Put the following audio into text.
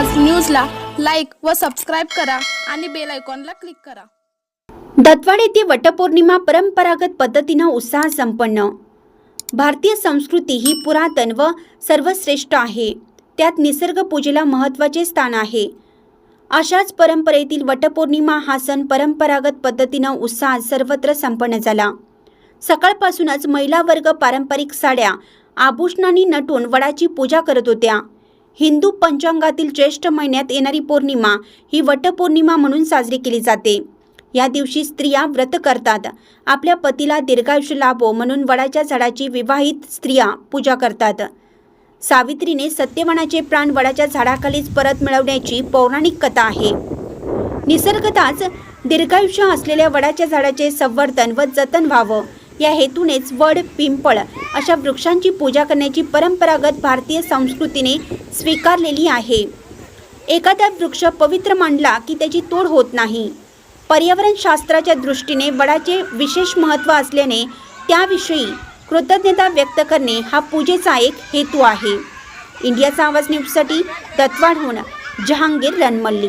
न्यूजला लाईक व सबस्क्राईब करा आणि बेल आयकॉनला क्लिक करा. दत्वाड येथे वटपौर्णिमा परंपरागत पद्धतीनं उत्साह संपन्न. भारतीय संस्कृती ही पुरातन व सर्वश्रेष्ठ आहे. त्यात निसर्ग पूजेला महत्त्वाचे स्थान आहे. अशाच परंपरेतील वटपौर्णिमा हा सण परंपरागत पद्धतीनं उत्साहात सर्वत्र संपन्न झाला. सकाळपासूनच महिला वर्ग पारंपरिक साड्या आभूषणांनी नटून वडाची पूजा करत होत्या. हिंदू पंचांगातील ज्येष्ठ महिन्यात येणारी पौर्णिमा ही वटपौर्णिमा म्हणून साजरी केली जाते. या दिवशी स्त्रिया व्रत करतात. आपल्या पतीला दीर्घायुष्य लाभो म्हणून वडाच्या झाडाची विवाहित स्त्रिया पूजा करतात. सावित्रीने सत्यवानाचे प्राण वडाच्या झाडाखालीच परत मिळवण्याची पौराणिक कथा आहे. निसर्गताच दीर्घायुष्य असलेल्या वडाच्या झाडाचे संवर्धन व जतन व्हावं या हेतूनेच वड पिंपळ अशा वृक्षांची पूजा करण्याची परंपरागत भारतीय संस्कृतीने स्वीकारलेली आहे. एखादा वृक्ष पवित्र मानला की त्याची तोड होत नाही. पर्यावरणशास्त्राच्या दृष्टीने वडाचे विशेष महत्त्व असल्याने त्याविषयी कृतज्ञता व्यक्त करणे हा पूजेचा एक हेतू आहे. इंडियाचा आवाज न्यूजसाठी दत्वाडहून जहांगीर रणमल्ली.